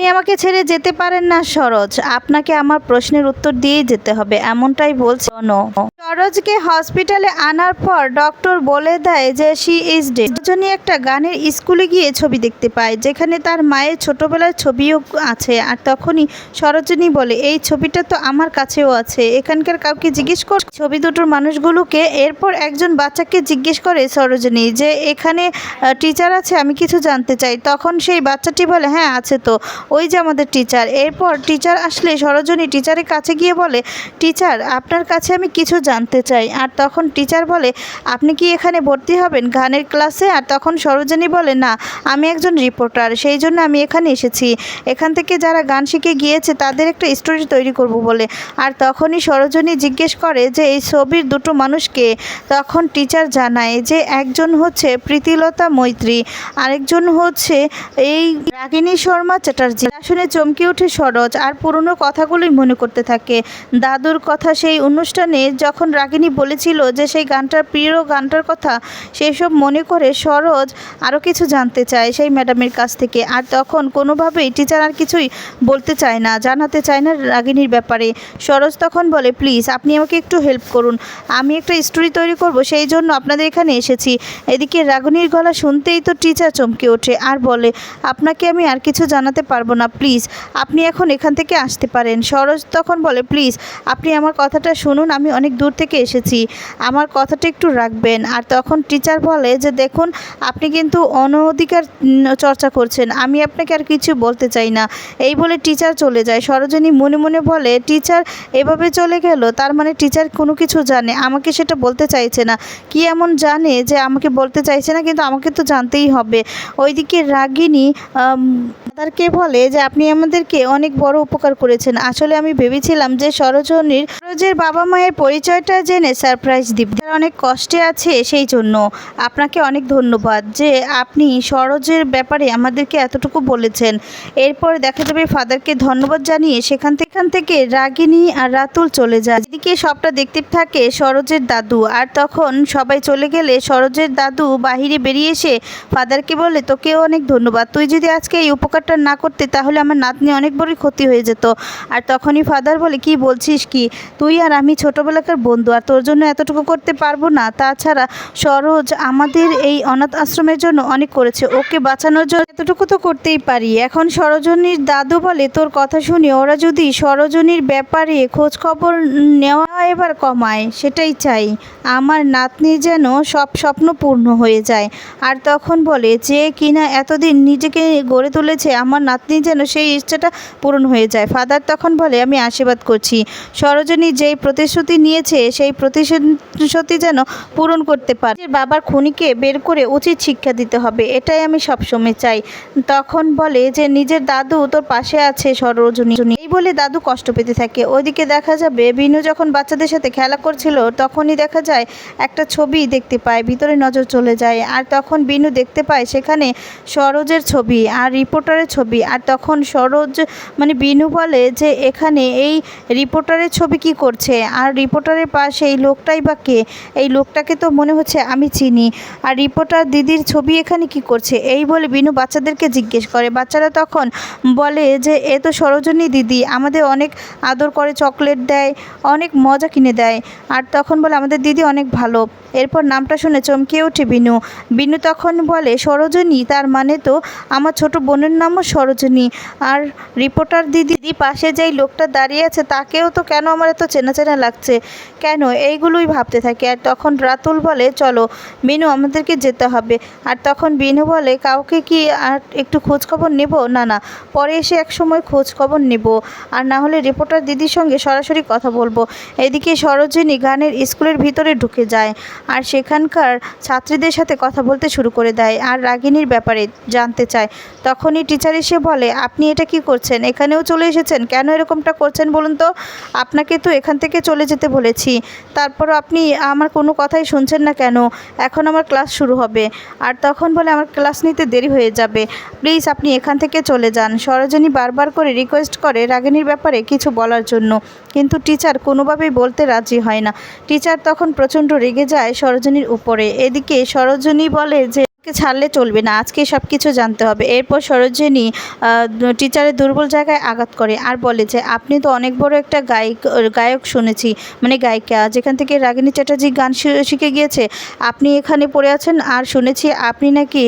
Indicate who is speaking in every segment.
Speaker 1: আপনি আমাকে ছেড়ে যেতে পারেন না, সরোজ। আপনাকে আমার প্রশ্নের উত্তর দিয়েই যেতে হবে, এমনটাই বলছে অনু। সরোজকে হসপিটালে আনার পর ডক্টর বলে দেয় যে শি ইজ ডেড একটা গানের স্কুলে গিয়ে ছবি দেখতে পায়, যেখানে তার মায়ের ছোটবেলার ছবিও আছে আর তখনই সরোজনী বলে, এই ছবিটা তো আমার কাছেও আছে, এখানকার কাউকে জিজ্ঞেস কর। ছবি দুটোর মানুষগুলোকে এরপর একজন বাচ্চাকে জিজ্ঞেস করে সরোজনী যে, এখানে টিচার আছে, আমি কিছু জানতে চাই। তখন সেই বাচ্চাটি বলে হ্যাঁ আছে তো, ওই যে আমাদের টিচার এরপর টিচার আসলে সরোজনী টিচারের কাছে গিয়ে বলে টিচার আপনার কাছে আমি কিছু জানতে চাই। আর তখন টিচার বলে, আপনি কি এখানে ভর্তি হবেন গানের ক্লাসে? আর তখন সরোজিনী বলে, না, আমি একজন রিপোর্টার, সেই জন্য আমি এখানে এসেছি। এখান থেকে যারা গান শিখে গিয়েছে, তাদের একটা স্টোরি তৈরি করব বলে। আর তখনই সরোজিনী জিজ্ঞেস করে যে, এই ছবির দুটো মানুষকে তখন টিচার জানায় যে, একজন হচ্ছে প্রীতিলতা মৈত্রী, আরেকজন হচ্ছে এই রাগিনী শর্মা চ্যাটার্জি। শুনে চমকে ওঠে সরোজ, আর পুরনো কথাগুলোই মনে করতে থাকে। দাদুর কথা সেই অনুষ্ঠানে যখন রাগিনী বলেছিল যে সেই গানটার, প্রিয় গানটার কথা সেই সব মনে করে সরোজ আরও কিছু জানতে চায় সেই ম্যাডামের কাছ থেকে। আর তখন কোনোভাবেই টিচার আর কিছুই বলতে চায় না, জানাতে চায় না রাগিনীর ব্যাপারে। সরোজ তখন বলে, প্লিজ, আপনি আমাকে একটু হেল্প করুন। আমি একটা স্টোরি তৈরি করব, সেই জন্য আপনাদের এখানে এসেছি। এদিকে রাগিনীর গলা শুনতেই তো টিচার চমকে ওঠে আর বলে, আপনাকে আমি আর কিছু জানাতে পারব না, প্লিজ। আপনি এখন এখান থেকে আসতে পারেন। সরোজ তখন বলে, প্লিজ, আপনি আমার কথাটা শুনুন, আমি অনেক দূর থেকে এসেছি। আমার কথাটা একটু রাখবেন। আর তখন টিচার বলে যে, দেখুন, আপনি কিন্তু অনধিকার চর্চা করছেন। আমি আপনাকে আর কিছু বলতে চাই না। এই বলে টিচার চলে যায়। সরোজিনী মনে মনে বলে টিচার এভাবে চলে গেল, তার মানে টিচার কোনো কিছু জানে। আমাকে সেটা বলতে চাইছে না। কি এমন জানে যে, আমাকে বলতে চাইছে না, কিন্তু আমাকে তো জানতেই হবে। ওইদিকে রাগিনী তাদেরকে বলে যে, আপনি আমাদেরকে অনেক বড় উপকার করেছেন। আসলে আমি ভেবেছিলাম যে, সরোজনীর সরোজের বাবা মায়ের পরিচয়টা জেনে সারপ্রাইজ দিব অনেক কষ্টে আছে সেই জন্য। আপনাকে অনেক ধন্যবাদ যে আপনি সরোজের ব্যাপারে আমাদেরকে এতটুকু বলেছেন। এরপর দেখা যাবে ফাদারকে ধন্যবাদ জানিয়ে সেখান থেকে থেকে রাগিনী আর রাতুল চলে যায়। এদিকে সবটা দেখতে থাকে সরোজের দাদু আর তখন সবাই চলে গেলে সরোজের দাদু বাহিরে বেরিয়ে এসে ফাদারকে বলে, তোকেও অনেক ধন্যবাদ। তুই যদি আজকে এই উপকারটা না করতে তাহলে আমার নাতনি অনেক বড়ই ক্ষতি হয়ে যেত। আর তখনই ফাদার বলে, কি বলছিস কি? তুই আর আমি ছোটোবেলাকার বন্ধু, আর তোর জন্য এতটুকু করতে পারব না। তাছাড়া সরোজ আমাদের এই অনাথ আশ্রমের জন্য অনেক করেছে। ওকে বাঁচানোর জন্য এতটুকু তো করতেই পারি। এখন সরোজনীর দাদু বলে, তোর কথা শুনে ওরা যদি সরোজনীর ব্যাপারে খোঁজ খবর নেওয়া এবার কমায়, সেটাই চাই। আমার নাতনি যেন সব স্বপ্ন পূর্ণ হয়ে যায়। আর তখন বলে, যে কিনা এতদিন নিজেকে গড়ে তুলেছে, আমার নাতনি যেন সেই ইচ্ছাটা পূরণ হয়ে যায়। ফাদার তখন বলে, আমি আশীর্বাদ করছি। সরোজনী যেই প্রতিশ্রুতি নিয়েছে, সেই প্রতিশ্রুতি যেন পূরণ করতে পারে। বাবার খুনিকে বের করে উচিত শিক্ষা দিতে হবে, এটাই আমি সবসময় চাই। তখন বলে যে, নিজের দাদু তোর পাশে আছে, সরোজনী। এই বলে দাদু কষ্ট পেতে থাকে। ওইদিকে দেখা যাবে, বিনু যখন বাচ্চাদের সাথে খেলা করছিল, তখনই দেখা যায় একটা ছবি দেখতে পায়, ভিতরে নজর চলে যায়। আর তখন বিনু দেখতে পায় সেখানে সরোজের ছবি আর রিপোর্টারের ছবি। আর তখন সরোজ মানে বিনু বলে যে, এখানে এই রিপোর্টারের ছবি কি করছে। আর রিপোর্টারের পাশে এই লোকটাই বা কে? এই লোকটাকে তো মনে হচ্ছে আমি চিনি। আর রিপোর্টার দিদির ছবি এখানে কি করছে? এই বলে বিনু বাচ্চাদেরকে জিজ্ঞেস করে। বাচ্চারা তখন বলে যে, এ তো সরোজনী দিদি। আমাদের অনেক আদর করে, চকলেট দেয়, অনেক মজা কিনে দেয়। আর তখন বলে, আমাদের দিদি অনেক ভালো। এরপর নামটা শুনে চমকে ওঠে বিনু। বিনু তখন বলে, সরোজনী? তার মানে তো আমার ছোট বোনের নামও সরোজনী। আর রিপোর্টার দিদি পাশে যেই লোকটা দাঁড়িয়ে আছে, তাকেও তো কেন আমার এত চেনা চেনা লাগছে। কেন? এইগুলোই ভাবতে থাকে। আর তখন রাতুল বলে, চলো বিনু আমাদেরকে যেতে হবে। আর তখন বিনু বলে, কাউকে কি আর একটু খোঁজ খবর নেব? না না, পরে এসে এক সময় খোঁজ খবর নেব। আর না হলে রিপোর্টার দিদির সঙ্গে সরাসরি কথা বলব। এদিকে সরোজিনী গানের স্কুলের ভিতরে ঢুকে যায় আর সেখানকার ছাত্রীদের সাথে কথা বলতে শুরু করে দেয় আর রাগিনীর ব্যাপারে জানতে চায়। তখনই টিচার এসে বলে, আপনি এটা কি করছেন? এখানেও চলে এসেছেন? কেন এরকমটা করছেন বলুন তো? আপনাকে তো এখান থেকে চলে যেতে বলেছি। তারপর আপনি আমার কোনো কথাই শুনছেন না কেন? এখন আমার ক্লাস শুরু হবে। আর তখন বলে আমার ক্লাস নিতে দেরি হয়ে যাবে। প্লিজ আপনি এখান থেকে চলে যান। সরোজিনী বারবার করে রিকোয়েস্ট করে রাগিনীর ব্যাপারে কিছু বলার জন্য। কিন্তু টিচার কোনোভাবেই বলতে রাজি হয় না। টিচার তখন প্রচণ্ড রেগে যায় সরোজিনীর উপরে। এদিকে সরোজিনী বলে যে "আমাকে ছাড়লে চলবে না। আজকে সব কিছু জানতে হবে। এরপর সরোজিনী টিচারের দুর্বল জায়গায় আঘাত করে আর বলে যে, আপনি তো অনেক বড় একটা গায়ক গায়ক শুনেছি মানে গায়িকা, যেখান থেকে রাগিনী চ্যাটার্জি গান শিখে গিয়েছে। আপনি এখানে পড়ে আছেন আর শুনেছি আপনি নাকি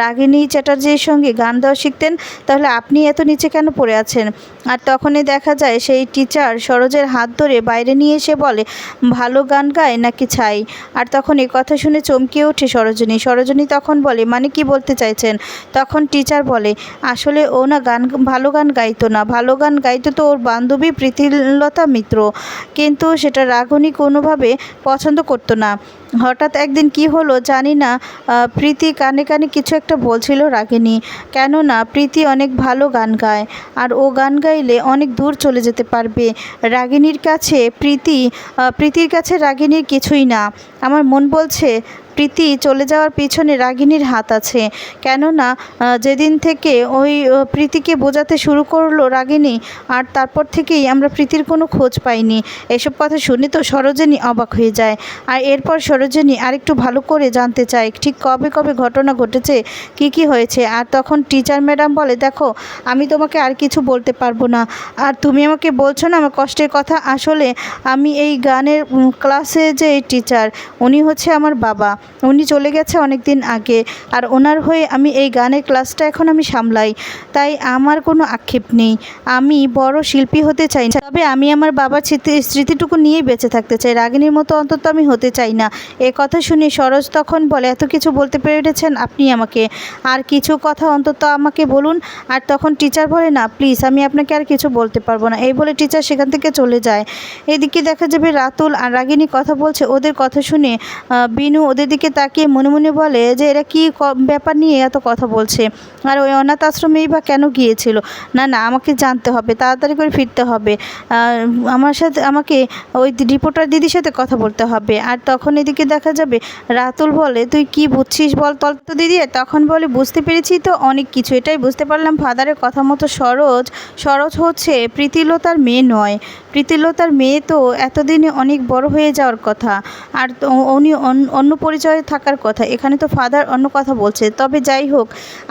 Speaker 1: রাগিনী চ্যাটার্জির সঙ্গে গান দেওয়া শিখতেন, তাহলে আপনি এত নিচে কেন পড়ে আছেন? আর তখনই দেখা যায় সেই টিচার সরোজের হাত ধরে বাইরে নিয়ে এসে বলে, ভালো গান গায় নাকি ছাই? আর তখন এই কথা শুনে চমকে ওঠে সরোজিনী। সরোজিনী তখন বলে মানে কি বলতে চাইছেন? তখন টিচার বলে, আসলে ও না গান, ভালো গান গাইতো না। ভালো গান গাইতো তো ওর বান্ধবী প্রীতিলতা মিত্র। কিন্তু সেটা রাগনি কোনোভাবে পছন্দ করতো না। হঠাৎ একদিন কি হলো জানি না। প্রীতি কানে কানে কিছু একটা বলছিল রাগিনী। কেননা, প্রীতি অনেক ভালো গান গায়। আর ও গান গাইলে অনেক দূর চলে যেতে পারবে। রাগিনীর কাছে প্রীতি প্রীতির কাছে রাগিনীর কিছুই না। আমার মন বলছে প্রীতি চলে যাওয়ার পিছনে রাগিনীর হাত আছে। কেননা যেদিন থেকে ওই প্রীতিকে বোঝাতে শুরু করল রাগিনী, আর তারপর থেকেই আমরা প্রীতির কোনো খোঁজ পাইনি। এসব কথা শুনে তো সরোজিনী অবাক হয়ে যায়। আর এরপর সরোজিনী আরেকটু ভালো করে জানতে চায়, ঠিক কবে কবে ঘটনা ঘটেছে, কি কি হয়েছে? আর তখন টিচার ম্যাডাম বলে, দেখো, আমি তোমাকে আর কিছু বলতে পারব না। আর তুমি আমাকে বলছো না আমার কষ্টের কথা? আসলে আমি এই গানের ক্লাসে যে টিচার, উনি হচ্ছে আমার বাবা। উনি চলে গেছে অনেক দিন আগে। আর ওনার হয়ে আমি এই গানের ক্লাসটা এখন আমি সামলাই। তাই আমার কোনো আক্ষেপ নেই। আমি বড় শিল্পী হতে চাই না। তবে আমি আমার বাবার স্মৃতি, স্মৃতিটুকু নিয়েই বেঁচে থাকতে চাই। রাগিনীর মতো অন্তত আমি হতে চাই না। এ কথা শুনে সরোজ তখন বলে, এত কিছু বলতে পেরেছেন আপনি আমাকে। আর কিছু কথা অন্তত আমাকে বলুন। আর তখন টিচার বলে, না প্লিজ আমি আপনাকে আর কিছু বলতে পারব না। এই বলে টিচার সেখান থেকে চলে যায়। এদিকে দেখা যাবে রাতুল আর রাগিনী কথা বলছে। ওদের কথা শুনে বিনু ওদের দিকে তাকিয়ে মনে মনে বলে যে, এরা কি ব্যাপার নিয়ে এত কথা বলছে? আর ওই অনাথ আশ্রমেই বা কেন গিয়েছিল? না না, আমাকে জানতে হবে, তাড়াতাড়ি করে ফিরতে হবে। আমার সাথে, আমাকে ওই রিপোর্টার দিদির সাথে কথা বলতে হবে। আর তখন এদিকে দেখা যাবে, রাতুল বলে, তুই কি বুঝছিস বল তল তো দিদি? তখন বলে, বুঝতে পেরেছি তো অনেক কিছু, এটাই বুঝতে পারলাম ফাদারের কথা মতো সরোজ সরোজ হচ্ছে প্রীতিলতার মেয়ে নয়। প্রীতিলতার মেয়ে তো এতদিনে অনেক বড় হয়ে যাওয়ার কথা। আর উনি অন- অন্য পরিচয়ে থাকার কথা। এখানে তো ফাদার অন্য কথা বলছে। তবে যাই হোক,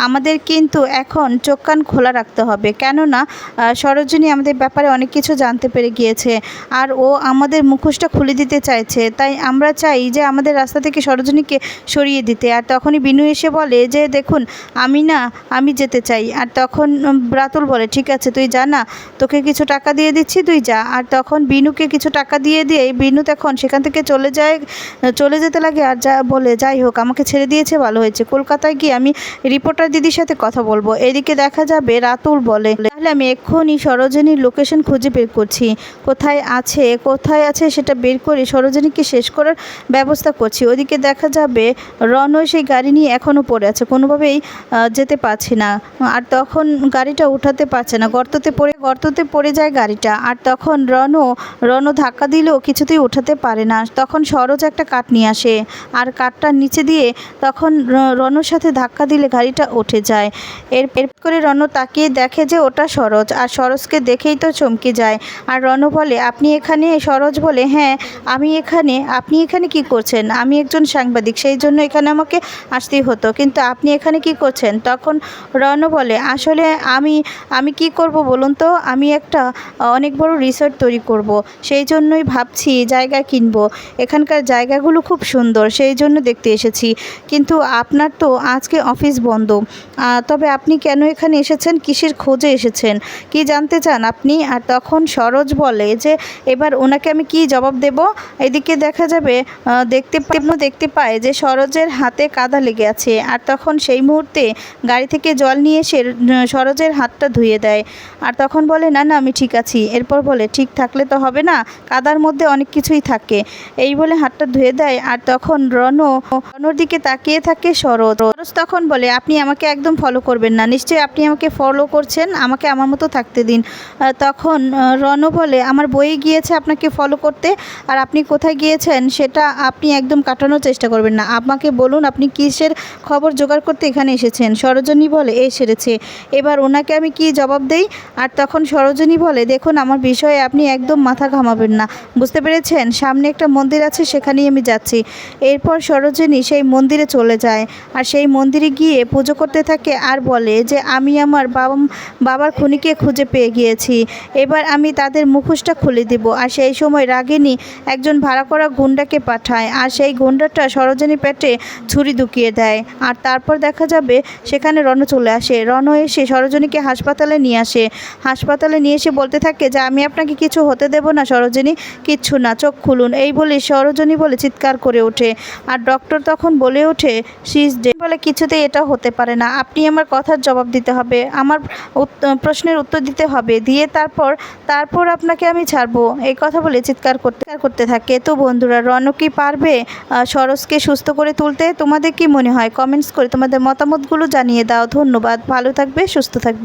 Speaker 1: আমাদের কিন্তু এখন চোখ কান খোলা রাখতে হবে। কেননা সরোজিনী আমাদের ব্যাপারে অনেক কিছু জানতে পেরে গিয়েছে আর ও আমাদের মুখোশটা খুলে দিতে চাইছে। তাই আমরা চাই যে আমাদের রাস্তা থেকে সরোজিনীকে সরিয়ে দিতে। আর তখনই বিনু এসে বলে যে, দেখুন, আমি না, আমি যেতে চাই। আর তখন ব্রাতুল বলে, ঠিক আছে, তুই যা না, তোকে কিছু টাকা দিয়ে দিচ্ছি, তুই যা। আর তখন বিনুকে কিছু টাকা দিয়ে দিয়ে বিনু তখন সেখান থেকে চলে যায়, চলে যেতে লাগে। আর যা বলে, যাই হোক, আমাকে ছেড়ে দিয়েছে, ভালো হয়েছে। কলকাতায় গিয়ে আমি রিপোর্টার দিদির সাথে কথা বলব। এদিকে দেখা যাবে, রাতুল বলে, তাহলে আমি এক্ষুনি সরোজিনীর লোকেশন খুঁজে বের করছি। কোথায় আছে কোথায় আছে সেটা বের করে সরোজিনীকে শেষ করার ব্যবস্থা করছি। ওদিকে দেখা যাবে, রনও সেই গাড়ি নিয়ে এখনও পড়ে আছে। কোনোভাবেই যেতে পারছি না। আর তখন গাড়িটা উঠাতে পারছে না। গর্ততে পড়ে গর্ততে পড়ে যায় গাড়িটা। আর তখন রনও রনও ধাক্কা দিলেও কিছুতেই উঠাতে পারে না। তখন সরোজ একটা কাঠ নিয়ে আসে। আর কাঠটার নিচে দিয়ে তখন র- রনর সাথে ধাক্কা দিলে গাড়িটা উঠে যায়। এর এর করে রণ তাকিয়ে দেখে যে ওটা সরোজ। আর সরোজকে দেখেই তো চমকে যায়। আর রণ বলে, আপনি এখানে? সরোজ বলে হ্যাঁ আমি এখানে। আপনি এখানে কি করছেন? আমি একজন সাংবাদিক, সেই জন্য এখানে আমাকে আসতেই হতো। কিন্তু আপনি এখানে কি করছেন? তখন রণ বলে, আসলে আমি আমি কি করব বলুন তো? আমি একটা অনেক বড় রিসর্ট তৈরি করব। সেই জন্যই ভাবছি জায়গা কিনবো। এখানকার জায়গাগুলো খুব সুন্দর সেই জন্য দেখতে এসেছি। কিন্তু আপনার তো আজকে অফিস বন্ধ। তবে আপনি কেন এখানে এসেছেন? কিসের খোঁজে এসেছেন? কি জানতে চান আপনি? আর তখন সরোজ বলে যে এবার ওনাকে আমি কি জবাব দেব? এদিকে দেখা যাবে দেখতে দেখতে পায় যে সরোজের হাতে কাদা লেগে আছে। আর তখন সেই মুহূর্তে গাড়ি থেকে জল নিয়ে এসে উম, সরোজের হাতটা ধুয়ে দেয়। আর তখন বলে, না না, আমি ঠিক আছি, এরপর বলে, ঠিক থাকলে তো হবে না, কাদার মধ্যে অনেক কিছুই থাকে। এই বলে হাতটা ধুয়ে দেয় আর তখন রণ রণর দিকে তাকিয়ে থাকে সরোজ সরোজ তখন বলে, আপনি আমাকে একদম ফলো করবেন না, নিশ্চয়ই আপনি আমাকে ফলো করছেন, আমাকে আমার মতো থাকতে দিন। তখন রণ বলে, আমার বইয়ে গিয়েছে আপনাকে ফলো করতে, আর আপনি কোথায় গিয়েছেন সেটা আপনি একদম কাটানোর চেষ্টা করবেন না। আমাকে বলুন, আপনি কিসের খবর জোগাড় করতে এখানে এসেছেন? সরোজনী বলে, এ সেরেছে। এবার ওনাকে আমি কি জবাব দেই? আর তখন তখন সরোজিনী বলে, দেখুন, আমার বিষয়ে আপনি একদম মাথা ঘামাবেন না। বুঝতে পেরেছেন? সামনে একটা মন্দির আছে, সেখানেই আমি যাচ্ছি। এরপর সরোজিনী সেই মন্দিরে চলে যায় আর সেই মন্দিরে গিয়ে পুজো করতে থাকে আর বলে যে, আমি আমার বাবা, বাবার খুনিকে খুঁজে পেয়ে গিয়েছি। এবার আমি তাদের মুখোশটা খুলে দিব। আর সেই সময় রাগিনী একজন ভাড়া করা গুন্ডাকে পাঠায় আর সেই গুন্ডাটা সরোজিনী পেটে ছুরি ঢুকিয়ে দেয়। আর তারপর দেখা যাবে সেখানে রণ চলে আসে। রণ এসে সরোজিনীকে হাসপাতালে নিয়ে আসে। হাসপাতালে নিয়ে এসে বলতে থাকে যে আমি আপনাকে কিছু হতে দেব না সরোজিনী কিচ্ছু না চোখ খুলুন। এই বলে সরোজিনী বলে চিৎকার করে ওঠে। আর ডক্টর তখন বলে ওঠে সিজ ডে বলে কিছুতে এটা হতে পারে না। আপনি আমার কথার জবাব দিতে হবে আমার প্রশ্নের উত্তর দিতে হবে। দিয়ে তারপর তারপর আপনাকে আমি ছাড়বো। এই কথা বলে চিৎকার করতে করতে থাকে। তো বন্ধুরা রণ কি পারবে আহ, সরোজকে সুস্থ করে তুলতে? তোমাদের কি মনে হয়? কমেন্টস করে তোমাদের মতামতগুলো জানিয়ে দাও। ধন্যবাদ। ভালো থাকবে সুস্থ থাকবে।